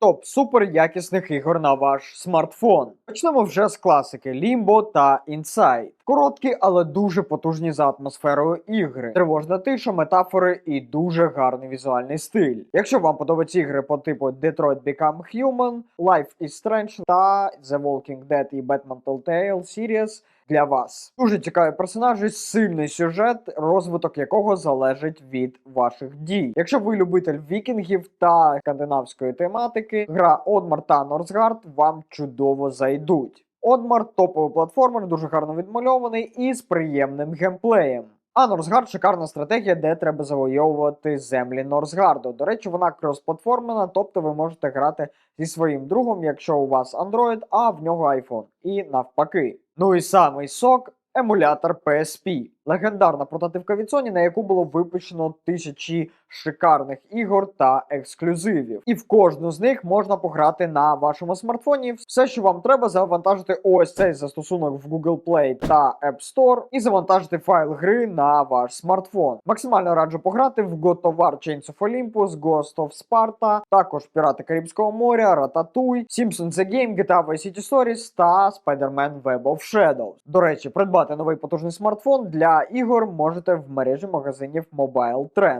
топ супер якісних ігор на ваш смартфон. Почнемо вже з класики Limbo та Inside. Короткі, але дуже потужні за атмосферою ігри. Тривожна тиша, метафори і дуже гарний візуальний стиль. Якщо вам подобаються ігри по типу Detroit Become Human, Life is Strange та The Walking Dead і Batman Telltale Series для вас. Дуже цікаві персонажі, сильний сюжет, розвиток якого залежить від ваших дій. Якщо ви любитель вікінгів та скандинавської тематики, гра Одмар та Норсгард вам чудово зайдуть. Одмар топовий платформер, дуже гарно відмальований і з приємним геймплеєм. А Норсгард шикарна стратегія, де треба завойовувати землі Норсгарду. До речі, вона кросплатформена, тобто ви можете грати зі своїм другом, якщо у вас Android, а в нього iPhone. І навпаки. Ну і самий сок емулятор PSP. Легендарна портативка від Sony, на яку було випущено тисячі шикарних ігор та ексклюзивів. І в кожну з них можна пограти на вашому смартфоні. Все, що вам треба, завантажити ось цей застосунок в Google Play та App Store і завантажити файл гри на ваш смартфон. Максимально раджу пограти в God of War Chains of Olympus, Ghost of Sparta, також Пірати Карибського моря, Ratatouille, Simpsons The Game, GTA Vice City Stories та Spider-Man Web of Shadows. До речі, придбати новий потужний смартфон для ігор можете в мережі магазинів Mobile Trend.